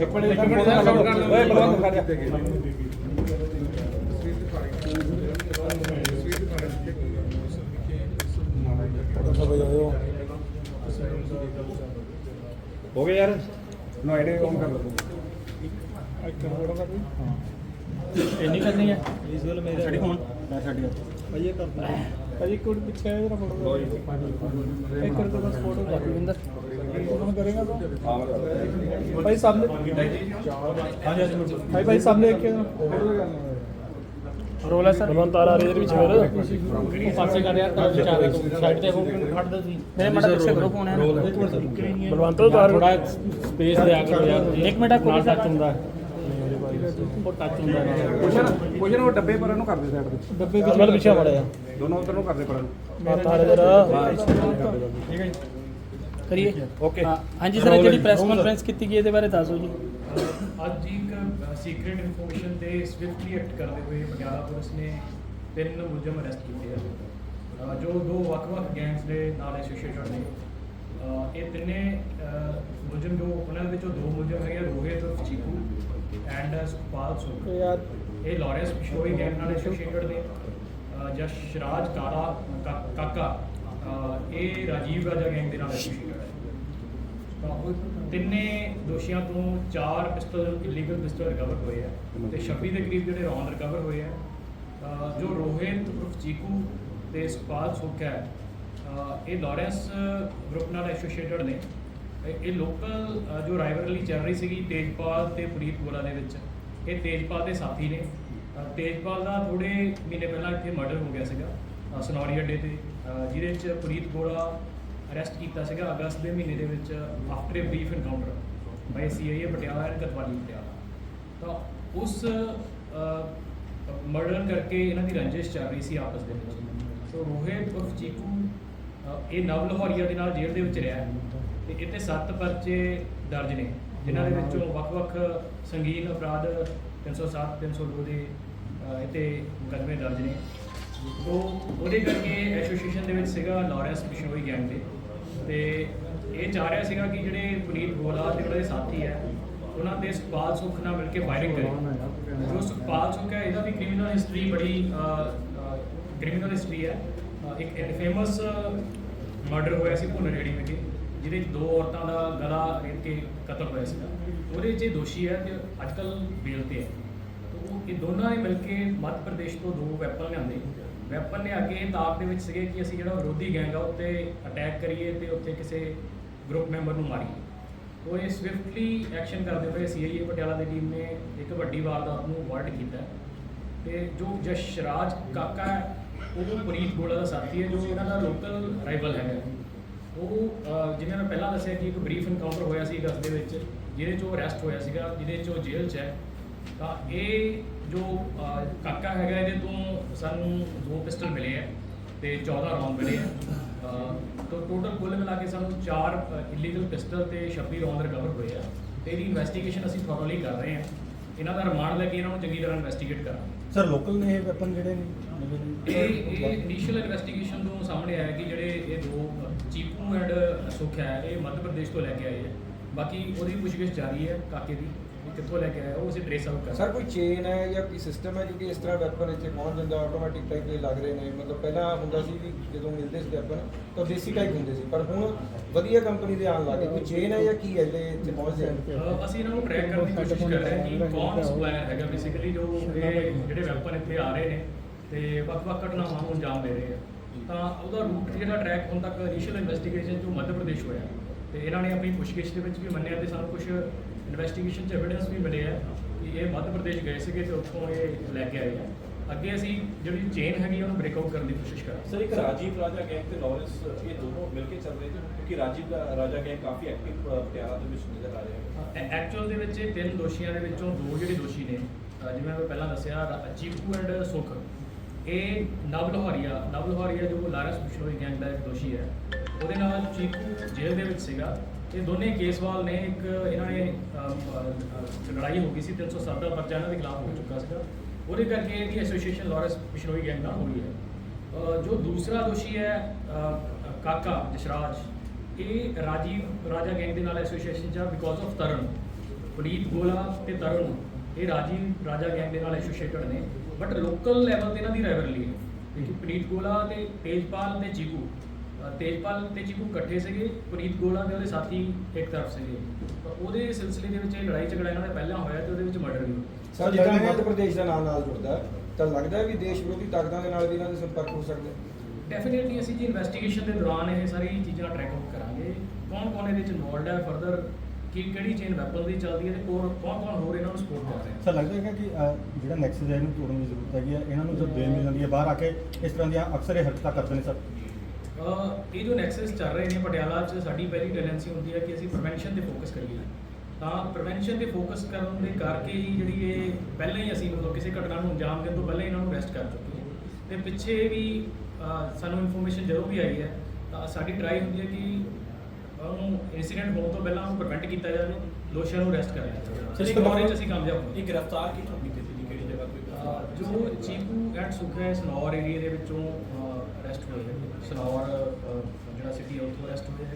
ਇੱਕ ਮਿੰਟ ਇੱਕ ਮਿੰਟ ਓਏ ਬਲਵੰਤ ਖੜ ਜਾ ਹੋ ਗਿਆ ਯਾਰ। ਨੋ ਇਹਨੇ ਔਨ ਕਰ ਲਓ। ਇੰਨੀ ਕਰਨੀ ਹੈ ਵਿਜ਼ੂਅਲ ਮੇਰੇ ਛੱਡੀ ਫੋਨ ਮੈਂ ਛੱਡ ਗਿਆ। ਭਾਈ ਇਹ ਕਰਦਾ ਭਾਈ ਇੱਕ ਮਿੰਟ ਪਿੱਛੇ ਜਰਾ ਫੋਟੋ ਇੱਕ ਮਿੰਟ ਬਸ ਫੋਟੋ ਕਰ ਵਿੰਦਰ ਫੋਟੋ ਕਰੇਗਾ ਤਾਂ ਭਾਈ ਸਾਹਮਣੇ ਹਾਂਜੀ ਹਾਂਜੀ ਭਾਈ ਭਾਈ ਸਾਹਮਣੇ ਇੱਕ ਰੋਲਾ ਸਰ ਬਲਵੰਤ ਆ ਰਿਹਾ ਇਹਦੇ ਵਿੱਚ ਫਿਰ ਪਾਸੇ ਕਰ ਰਿਹਾ ਤਾਂ ਵਿਚਾਰੇ ਸਾਈਡ ਤੇ। ਹੋ ਖੜ ਦੋ ਤੁਸੀਂ ਮੇਰੇ ਮੜਾ ਪਿੱਛੇ ਕਰੋ ਫੋਨ ਹੈ ਬਲਵੰਤ ਦਾ ਥੋੜਾ ਸਪੇਸ ਦਿਆ ਕਰੋ ਯਾਰ ਇੱਕ ਮਿੰਟ ਕੋਲ ਟੱਚ ਹੁੰਦਾ ਉਹ ਟੱਚ ਹੁੰਦਾ। ਕੁਸ਼ਨ ਕੁਸ਼ਨ ਉਹ ਡੱਬੇ ਪਰ ਇਹਨੂੰ ਕਰ ਦੇ ਸਾਈਡ ਤੇ। ਡੱਬੇ ਵਿੱਚ ਪਿੱਛੇ ਮੜਿਆ ਦੋਨੋਂ ਉਧਰ ਨੂੰ ਕਰ ਦੇ ਪਰ ਇਹਨੂੰ ਮਾਤਾ ਜਰਾ ਠੀਕ ਹੈ ਕਰੀਏ? ਓਕੇ ਹਾਂ ਹਾਂਜੀ ਸਰ ਜਿਹੜੀ ਪ੍ਰੈਸ ਕਾਨਫਰੰਸ ਕੀਤੀ ਗਈ ਇਹਦੇ ਬਾਰੇ ਦੱਸੋ ਜੀ। ਅੱਜ ਇੱਕ ਸੀਕ੍ਰੀਟ ਇਨਫੋਰਮੇਸ਼ਨ ਤੇ ਸਵਿਫਟਲੀ ਐਕਟ ਕਰਦੇ ਹੋਏ ਪਟਿਆਲਾ ਪੁਲਿਸ ਨੇ ਤਿੰਨ ਮੁਲਜ਼ਮ ਅਰੈਸਟ ਕੀਤੇ ਆ। ਅਹ ਜੋ ਦੋ ਵੱਖ-ਵੱਖ ਗੈਂਗਸ ਦੇ ਨਾਲ ਐਸੋਸੀਏਟਡ ਨੇ ਅਹ ਇਹ ਤਿੰਨੇ ਅਹ, ਮੁਲਜ਼ਮ ਜੋ ਉਹਨਾਂ ਦੇ ਵਿੱਚੋਂ ਦੋ ਮੁਲਜ਼ਮ ਹੈਗੇ ਆ, ਰੋਹਿਤ ਚੀਕੂ ਐਂਡ ਸੁਖਪਾਲ ਸੁਖ ਯਾਰ ਇਹ ਲਾਰੈਂਸ ਪਿਸ਼ੋਈ ਗੈਂਗ ਨਾਲ ਐਸੋਸੀਏਟਡ ਨੇ ਅਹ ਜਸ਼ਰਾਜ ਕਾਲਾ ਕਾ- ਕਾਕਾ। ਇਹ ਰਾਜੀਵ ਰਾਜਾ ਗੈਂਗ ਦੇ ਨਾਲ ਐਸੋਸੀਏਟਡ ਹੈ। ਤਿੰਨੇ ਦੋਸ਼ੀਆਂ ਤੋਂ ਚਾਰ ਪਿਸਟਲ ਇਲੀਗਲ ਪਿਸਟਲ ਰਿਕਵਰ ਹੋਏ ਆ ਤੇ 26 ਦੇ ਕਰੀਬ ਜਿਹੜੇ ਰੌਂਦ ਰਿਕਵਰ ਹੋਏ ਆ। ਜੋ ਰੋਹਿਤ ਉਰਫ ਚੀਕੂ ਤੇ ਸੁਖਪਾਲ ਸੁੱਖ ਹੈ ਇਹ ਲਾਰੈਂਸ ਗਰੁੱਪ ਨਾਲ ਐਸੋਸੀਏਟਡ ਨੇ। ਇਹ- ਲੋਕਲ ਜੋ ਰਾਈਵਲਰੀ ਚੱਲ ਰਹੀ ਸੀਗੀ ਤੇਜਪਾਲ ਤੇ ਪ੍ਰੀਤ ਗੋਲਾ ਦੇ ਵਿੱਚ ਇਹ ਤੇਜਪਾਲ ਦੇ ਸਾਥੀ ਨੇ। ਤੇਜਪਾਲ ਦਾ ਥੋੜੇ ਮਹੀਨੇ ਪਹਿਲਾਂ ਇੱਥੇ ਮਰਡਰ ਹੋ ਗਿਆ ਸੀਗਾ ਸਨੌਰੀ ਅੱਡੇ ਤੇ। ਜਿਹਦੇ ਵਿੱਚ ਪ੍ਰੀਤ ਗੋੜਾ ਅਰੈਸਟ ਕੀਤਾ ਸੀਗਾ ਅਗਸਤ ਦੇ ਮਹੀਨੇ ਦੇ ਵਿੱਚ after a brief encounter by CIA Patiala and Kotwali Patiala. ਤਾਂ ਉਸ ਮਰਡਰ ਕਰਕੇ ਇਹਨਾਂ ਦੀ ਰੰਜਿਸ਼ ਚੱਲ ਰਹੀ ਸੀ ਆਪਸ ਦੇ ਵਿੱਚ। ਸੋ ਰੋਹਿਤ ਉਰਫ ਚੀਕੂ ਇਹ ਨਵ ਲਾਹੌਰੀਆ ਦੇ ਨਾਲ ਜੇਲ੍ਹ ਦੇ ਵਿੱਚ ਰਿਹਾ ਹੈ ਤੇ ਇੱਥੇ ਸੱਤ ਪਰਚੇ ਦਰਜ ਨੇ, ਜਿਨ੍ਹਾਂ ਦੇ ਵਿੱਚੋਂ ਵੱਖ-ਵੱਖ ਸੰਗੀਨ ਅਪਰਾਧ 307 302 ਦੇ ਇੱਥੇ ਮੁਕੱਦਮੇ ਦਰਜ ਨੇ। ਤੋ ਉਹਦੇ ਕਰਕੇ ਐਸੋਸੀਏਸ਼ਨ ਦੇ ਵਿੱਚ ਸੀਗਾ ਲਾਰੈਂਸ ਬਿਸ਼ਨੋਈ ਗੈਂਗ ਦੇ। ਤੇ ਇਹ ਚਾਹ ਰਿਹਾ ਸੀਗਾ ਕਿ ਜਿਹੜੇ ਪੁਨੀਤ ਗੋਲਾ ਤੇ ਉਹਦੇ ਸਾਥੀ ਹੈ, ਉਹਨਾਂ ਦੇ ਸੁਖਪਾਲ ਸੁੱਖ ਨਾਲ ਮਿਲ ਕੇ ਫਾਇਰਿੰਗ ਕਰੇ। ਜੋ ਸੁਖਪਾਲ ਸੁੱਖ ਹੈ, ਇਹਦਾ ਵੀ ਕ੍ਰਿਮੀਨਲ ਹਿਸਟਰੀ ਬੜੀ ਕ੍ਰਿਮੀਨਲ ਹਿਸਟਰੀ ਹੈ। ਇੱਕ ਫੇਮਸ ਮਰਡਰ ਹੋਇਆ ਸੀ ਭੁੰਨ ਰੇੜੀ ਵਿਖੇ, ਜਿਹਦੇ 'ਚ ਦੋ ਔਰਤਾਂ ਦਾ ਗਲਾ ਰੇਤ ਕੇ ਕਤਲ ਹੋਇਆ ਸੀਗਾ। ਉਹਦੇ 'ਚ ਦੋਸ਼ੀ ਹੈ ਤੇ ਅੱਜ ਕੱਲ ਬੇਲ ਤੇ ਹੈ। ਉਹ ਇਹ ਦੋਨਾਂ ਨੇ ਮਿਲ ਕੇ ਮੱਧ ਪ੍ਰਦੇਸ਼ ਤੋਂ ਦੋ ਵੈਪਨ ਲਿਆਂਦੇ। ਵੈਪਨ ਨੇ ਅੱਗੇ ਇਹ ਤਾਕ ਦੇ ਵਿੱਚ ਸੀਗੇ ਕਿ ਅਸੀਂ ਜਿਹੜਾ ਵਿਰੋਧੀ ਗੈਂਗ ਆ ਉੱਤੇ ਅਟੈਕ ਕਰੀਏ ਤੇ ਉੱਥੇ ਕਿਸੇ ਗਰੁੱਪ ਮੈਂਬਰ ਨੂੰ ਮਾਰੀਏ। ਉਹ ਇਹ ਸਵਿਫਟਲੀ ਐਕਸ਼ਨ ਕਰਦੇ ਹੋਏ ਸੀਆਈਏ ਪਟਿਆਲਾ ਦੀ ਟੀਮ ਨੇ ਇੱਕ ਵੱਡੀ ਵਾਰਦਾਤ ਨੂੰ ਵਰਟ ਕੀਤਾ। ਤੇ ਜੋ ਜਸ਼ਰਾਜ ਕਾਕਾ ਹੈ ਉਹ ਪ੍ਰੀਤ ਗੋਲਾ ਦਾ ਸਾਥੀ ਹੈ ਜੋ ਇਹਨਾਂ ਦਾ ਲੋਕਲ ਰਾਈਵਲ ਹੈਗਾ। ਉਹ ਅਹ, ਜਿਵੇਂ ਮੈਂ ਪਹਿਲਾਂ ਦੱਸਿਆ ਕਿ ਇੱਕ ਬਰੀਫ ਇਨਕਾਊਂਟਰ ਹੋਇਆ ਸੀ ਅਗਸਤ ਦੇ ਵਿੱਚ ਜਿਹਦੇ 'ਚ ਉਹ ਅਰੈਸਟ ਹੋਇਆ ਸੀਗਾ ਜਿਹਦੇ 'ਚ ਉਹ ਜੇਲ੍ਹ 'ਚ ਹੈ। ਤਾਂ ਇਹ ਜੋ ਕਾਕਾ ਹੈਗਾ ਇਹਦੇ ਤੋਂ ਸਾਨੂੰ ਦੋ ਪਿਸਟਲ ਮਿਲੇ ਹੈ ਤੇ 14 ਰੌਂਦ ਮਿਲੇ ਅਹ, ਤਾਂ ਟੋਟਲ ਕੁੱਲ ਮਿਲਾ ਕੇ ਸਾਨੂੰ ਚਾਰ ਇਲੀਗਲ ਪਿਸਟਲ ਤੇ 26 ਰੌਂਦ ਰਿਕਵਰ ਹੋਏ ਆ। ਤੇ ਇਹਦੀ ਇਨਵੈਸਟੀਗੇਸ਼ਨ ਅਸੀਂ ਥੋਰਲੀ ਕਰ ਰਹੇ ਹਾਂ ਇਹਨਾਂ ਦਾ ਰਿਮਾਂਡ ਲੈ ਕੇ ਇਹਨਾਂ ਨੂੰ ਚੰਗੀ ਤਰ੍ਹਾਂ ਇਨਵੈਸਟੀਗੇਟ ਕਰਾਂਗੇ। ਸਰ ਲੋਕਲ ਨੇ ਇਹ ਵੈਪਨ ਜਿਹੜੇ ਨੇ ਇਹ ਇਹ ਇਨੀਸ਼ੀਅਲ ਇਨਵੈਸਟੀਗੇਸ਼ਨ ਤੋਂ ਸਾਹਮਣੇ ਆਇਆ ਕਿ ਜਿਹੜੇ ਇਹ ਦੋ ਚੀਪੂ ਐਂਡ ਸੁਖ ਹੈ ਇਹ ਮੱਧ ਪ੍ਰਦੇਸ਼ ਤੋਂ ਲੈ ਕੇ ਆਏ ਹੈ ਬਾਕੀ ਉਹਦੀ ਪੁੱਛਗਿੱਛ ਜਾਰੀ ਹੈ ਕਾਕੇ ਦੀ। ਇਹ ਕਿੱਥੋਂ ਲੈ ਕੇ ਆਇਆ ਉਹ ਅਸੀਂ ਟ੍ਰੇਸ ਆਊਟ ਕਰ ਸਰ ਕੋਈ ਚੇਨ ਹੈ ਜਾਂ ਕੋਈ ਸਿਸਟਮ ਹੈ ਕਿਉਂਕਿ ਇਸ ਤਰ੍ਹਾਂ ਵੈਪਨ ਇੱਥੇ ਪਹੁੰਚ ਜਾਂਦਾ ਆਟੋਮੈਟਿਕ ਟਾਈਪ ਦੇ ਲੱਗ ਰਹੇ ਨੇ। ਮਤਲਬ ਪਹਿਲਾਂ ਹੁੰਦਾ ਸੀ ਵੀ ਜਦੋਂ ਮਿਲਦੇ ਸੀ ਵੈਪਨ ਤਾਂ ਦੇਸੀ ਟਾਈਪ ਹੁੰਦੇ ਸੀ। ਪਰ ਹੁਣ ਵਧੀਆ ਕੰਪਨੀ ਦੇ ਆਉਣ ਲੱਗੇ ਕੋਈ ਚੇਨ ਹੈ ਜਾਂ ਕੀ ਹੈ ਜਿਹੜੇ ਇੱਥੇ ਪਹੁੰਚਦੇ ਹਨ ਅਹ ਅਸੀਂ ਇਹਨਾਂ ਨੂੰ ਟਰੈਕ ਕਰਨ ਦੀ ਕੋਸ਼ਿਸ਼ ਕਰ ਰਹੇ ਹਾਂ ਕਿ ਕੌਣ ਸਪਲਾਇਰ ਹੈਗਾ। ਬੇਸਿਕਲੀ ਜੋ ਇਹ ਜਿਹੜੇ ਵੈਪਨ ਇੱਥੇ ਆ ਰਹੇ ਨੇ ਤੇ ਵੱਖ-ਵੱਖ ਘਟਨਾਵਾਂ ਨੂੰ ਅੰਜਾਮ ਦੇ ਰਹੇ ਆ। ਤਾਂ ਉਹਦਾ ਰੂਟ ਜਿਹੜਾ ਟਰੈਕ ਹੁਣ ਤੱਕ ਇਨੀਸ਼ੀਅਲ ਇਨਵੈਸਟੀਗੇਸ਼ਨ ਜੋ ਮੱਧ ਪ੍ਰਦੇਸ਼ ਹੋਇਆ। ਤੇ ਇਹਨਾਂ ਨੇ ਆਪਣੀ ਪੁੱਛਗਿੱਛ ਦੇ ਵਿੱਚ ਵੀ ਮੰਨਿਆ ਤੇ ਸਾਨੂੰ ਕੁਝ ਇਨਵੈਸਟੀਗੇਸ਼ਨ ਚ ਐਵੀਡੈਂਸ ਵੀ ਮਿਲੇ ਆ ਕਿ ਇਹ ਮੱਧ ਪ੍ਰਦੇਸ਼ ਗਏ ਸੀਗੇ ਤੇ ਉੱਥੋਂ ਇਹ ਲੈ ਕੇ ਆਏ ਆ। ਅੱਗੇ ਅਸੀਂ ਜਿਹੜੀ ਚੇਨ ਹੈਗੀ ਉਹਨੂੰ ਬ੍ਰੇਕ ਆਊਟ ਕਰਨ ਦੀ ਕੋਸ਼ਿਸ਼ ਕਰਾਂਗੇ। ਸਰ ਇੱਕ ਰਾਜੀਵ ਰਾਜਾ ਗੈਂਗ ਤੇ ਲਾਰੈਂਸ ਇਹ ਦੋਨੋਂ ਮਿਲ ਕੇ ਚੱਲ ਰਹੇ ਨੇ? ਕਿਉਂਕਿ ਰਾਜੀਵ ਦਾ ਰਾਜਾ ਗੈਂਗ ਕਾਫੀ ਐਕਟਿਵ ਪਟਿਆਲਾ ਦੇ ਵਿੱਚ ਨਜ਼ਰ ਆ ਰਿਹਾ ਹੈ। ਐਕਚੁਅਲ ਦੇ ਵਿੱਚ ਇਹ ਤਿੰਨ ਦੋਸ਼ੀਆਂ ਦੇ ਵਿੱਚੋਂ ਦੋ ਜਿਹੜੇ ਦੋਸ਼ੀ ਨੇ ਜਿਵੇਂ ਮੈਂ ਪਹਿਲਾਂ ਦੱਸਿਆ ਚੀਕੂ ਐਂਡ ਸੁਖ। ਇਹ ਨਵ ਲਾਹੌਰੀਆ ਨਵ ਲਾਹੌਰੀਆ ਜੋ ਲਾਰੈਂਸ ਬਿਸ਼ਨੋਈ ਗੈਂਗ ਦਾ ਇੱਕ ਦੋਸ਼ੀ ਹੈ। ਉਹਦੇ ਨਾਲ ਚੀਕੂ ਜੇਲ੍ਹ ਦੇ ਵਿੱਚ ਸੀਗਾ। ਇਹ ਦੋਨੇ ਕੇਸਵਾਲ ਨੇ ਇੱਕ, ਇਹਨਾਂ ਨੇ ਲੜਾਈ ਹੋ ਗਈ ਸੀ 307 ਦਾ ਪਰਚਾ ਇਹਨਾਂ ਦੇ ਖਿਲਾਫ ਹੋ ਚੁੱਕਾ ਸੀਗਾ। ਉਹਦੇ ਕਰਕੇ ਇਹਦੀ ਐਸੋਸੀਏਸ਼ਨ ਲਾਰੈਂਸ ਬਿਸ਼ਨੋਈ ਗੈਂਗ ਨਾਲ ਹੋਈ ਹੈ। ਜੋ ਦੂਸਰਾ ਦੋਸ਼ੀ ਹੈ ਕਾਕਾ ਜਸ਼ਰਾਜ, ਇਹ ਰਾਜੀਵ ਰਾਜਾ ਗੈਂਗ ਦੇ ਨਾਲ ਐਸੋਸੀਏਸ਼ਨ ਚ ਬਿਕੋਜ਼ ਆਫ ਤਰਨ। ਪੁਨੀਤ ਗੋਲਾ ਤੇ ਤਰਨ, ਇਹ ਰਾਜੀਵ ਰਾਜਾ ਗੈਂਗ ਦੇ ਨਾਲ ਐਸੋਸੀਏਟਡ ਨੇ। ਬਟ ਲੋਕਲ ਲੈਵਲ ਤੇ ਇਹਨਾਂ ਦੀ ਰਾਈਵਲਰੀ ਹੈ। ਕਿਉਂਕਿ ਪੁਨੀਤ ਗੋਲਾ ਤੇ ਤੇਜਪਾਲ ਤੇ ਚੀਕੂ। ਤੇਜਪਾਲ ਤੇ ਚੀਕੂ ਇਕੱਠੇ ਸੀਗੇ ਪੁਨੀਤ ਗੋਲਾ ਤੇ ਉਹਦੇ ਸਾਥੀ ਇੱਕ ਤਰਫ ਸੀਗੇ। ਤਾਂ ਉਹਦੇ ਸਿਲਸਿਲੇ ਦੇ ਵਿੱਚ ਇਹ ਲੜਾਈ ਝਗੜਾ ਇਹਨਾਂ ਦਾ ਪਹਿਲਾਂ ਹੋਇਆ ਤੇ ਉਹਦੇ ਵਿੱਚ ਮਰਡਰ ਵੀ ਹੋਇਆ। ਸਰ ਜਿੱਦਾਂ ਮੱਧ ਪ੍ਰਦੇਸ਼ ਦਾ ਨਾਮ ਨਾਲ ਜੁੜਦਾ ਹੈ, ਤਾਂ ਲੱਗਦਾ ਹੈ ਵੀ ਦੇਸ਼ ਵਿਰੋਧੀ ਤਾਕਤਾਂ ਦੇ ਨਾਲ ਵੀ ਇਹਨਾਂ ਦੇ ਸੰਪਰਕ ਹੋ ਸਕਦੇ ਡੈਫੀਨਿਟਲੀ ਅਸੀਂ ਜੀ ਇਨਵੈਸਟੀਗੇਸ਼ਨ ਦੇ ਦੌਰਾਨ ਇਹ ਸਾਰੀ ਚੀਜ਼ਾਂ ਟਰੈਕ ਆਊਟ ਕਰਾਂਗੇ। ਕੌਣ ਕੌਣ ਇਹਦੇ ਵਿੱਚ ਇਨਵੋਲਡ ਹੈ ਫਰਦਰ ਕਿ ਕਿਹੜੀ ਚੇਨ ਵੈਪਨ ਦੀ ਚੱਲਦੀ ਹੈ ਤੇ ਕੌਣ ਕੌਣ ਕੌਣ ਹੋਰ ਇਹਨਾਂ ਨੂੰ ਸਪੋਰਟ ਕਰ ਰਿਹਾ ਸਰ ਲੱਗਦਾ ਹੈਗਾ ਕਿ ਜਿਹੜਾ ਨੈਕਸਸ ਹੈ ਇਹਨੂੰ ਤੋੜਨ ਦੀ ਜ਼ਰੂਰਤ ਹੈਗੀ ਹੈ ਇਹਨਾਂ ਨੂੰ ਜਦ ਦੇਰ ਮਿਲ ਜਾਂਦੀ ਹੈ। ਬਾਹਰ ਆ ਕੇ ਇਸ ਤਰ੍ਹਾਂ ਦੀਆਂ ਅਕਸਰ ਇਹ ਹਰਕਤਾਂ ਕਰਦੇ ਨੇ ਸਰ। ਇਹ ਜੋ ਨੈਕਸਸ ਚੱਲ ਰਹੇ ਨੇ ਪਟਿਆਲਾ 'ਚ ਸਾਡੀ ਪਹਿਲੀ ਟੈਂਡੈਂਸੀ ਹੁੰਦੀ ਹੈ ਕਿ ਅਸੀਂ ਪ੍ਰੀਵੈਂਸ਼ਨ ਤੇ ਫੋਕਸ ਕਰੀਏ। ਤਾਂ ਪ੍ਰੀਵੈਂਸ਼ਨ ਤੇ ਫੋਕਸ ਕਰਨ ਦੇ ਕਰਕੇ ਹੀ ਜਿਹੜੀ ਇਹ ਪਹਿਲਾਂ ਹੀ ਅਸੀਂ ਮਤਲਬ ਕਿਸੇ ਘਟਨਾ ਨੂੰ ਅੰਜਾਮ ਦੇਣ ਤੋਂ ਪਹਿਲਾਂ ਹੀ ਇਹਨਾਂ ਨੂੰ ਅਰੈਸਟ ਕਰ ਚੁੱਕੇ ਹਾਂ। ਤੇ ਪਿੱਛੇ ਵੀ ਸਾਨੂੰ ਇਨਫੋਰਮੇਸ਼ਨ ਜਦੋਂ ਵੀ ਆਈ ਹੈ ਤਾਂ ਸਾਡੀ ਟਰਾਈ ਹੁੰਦੀ ਹੈ ਕਿ ਉਹਨੂੰ ਇਨਸੀਡੈਂਟ ਹੋਣ ਤੋਂ ਪਹਿਲਾਂ ਉਹਨੂੰ ਪ੍ਰੀਵੈਂਟ ਕੀਤਾ ਜਾਵੇ ਦੋਸ਼ੀਆਂ ਨੂੰ ਅਰੈਸਟ ਕਰ ਲਿਆ ਜਾਵੇ ਇਸ ਕਮਾਰੇ 'ਚ ਅਸੀਂ ਕਾਮਯਾਬ ਹੋਏ। ਇਹ ਗ੍ਰਿਫਤਾਰ ਕਿੱਥੋਂ ਕੀਤੀ ਸੀ ਕਿਹੜੀ ਜਗ੍ਹਾ ਤੋਂ ਜੋ ਚੀਕੂ ਐਂਡ ਸੁਖਾ ਸਨੌਰ ਏਰੀਆ ਦੇ ਵਿੱਚੋਂ ਅਰੈਸਟ ਹੋਏ ਹੈਗੇ ਸਨੌਰ ਜਿਹੜਾ ਸਿਟੀ ਉੱਥੋਂ ਅਰੈਸਟ ਹੋਏ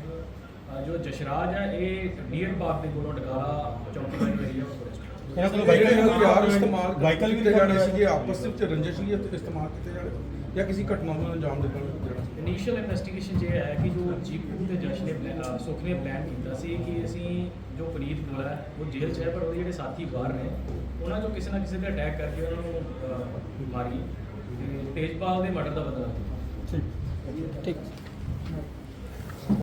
ਅਹ, ਜੋ ਜਸ਼ਰਾਜ ਹੈ ਇਹ ਡੀਅਰ ਪਾਰਕ ਦੇ ਕੋਲੋਂ ਡਕਾਲਾ ਚੌਕੀ ਵਾਲੀ ਏਰੀਆ ਉੱਥੋਂ ਅਰੈਸਟ ਇਹਨਾਂ ਕੋਲ ਜਿਹੜੇ ਵਾਹੀਕਲ ਹਥਿਆਰ ਇਸਤੇਮਾਲ ਵਾਹੀਕਲ ਵੀ ਜਾਣੇ ਸੀਗੇ? ਆਪਸ ਵਿੱਚ ਰੰਜਿਸ਼ ਲਈ ਇਸਤੇਮਾਲ ਕੀਤੇ ਜਾਣੇ ਜਾਂ ਕਿਸੇ ਘਟਨਾ ਨੂੰ ਅੰਜਾਮ ਦਿੱਤਾ ਜਾਣਾ ਇਨੀਸ਼ੀਅਲ ਇਨਵੈਸਟੀਗੇਸ਼ਨ ਇਹ ਹੈ ਕਿ ਜੋ ਚੀਕੂ ਤੇ ਜਸ਼ ਨੇ ਸੁਖ ਨੇ ਪਲਾਨ ਕੀਤਾ ਸੀ ਕਿ ਅਸੀਂ ਜੋ ਪੁਨੀਤ ਗੋਲਾ ਹੈ ਉਹ ਜੇਲ੍ਹ 'ਚ ਹੈ ਪਰ ਉਹਦੇ ਜਿਹੜੇ ਸਾਥੀ ਬਾਹਰ ਨੇ ਉਹਨਾਂ ਚੋਂ ਕਿਸੇ ਨਾ ਕਿਸੇ ਤੇ ਅਟੈਕ ਕਰਕੇ ਉਹਨਾਂ ਨੂੰ ਮਾਰੀ। ਤੇਜਪਾਲ ਦੇ ਮਰਡਰ ਦਾ ਬਦਲਾ ਲਿਆ ਠੀਕ ਠੀਕ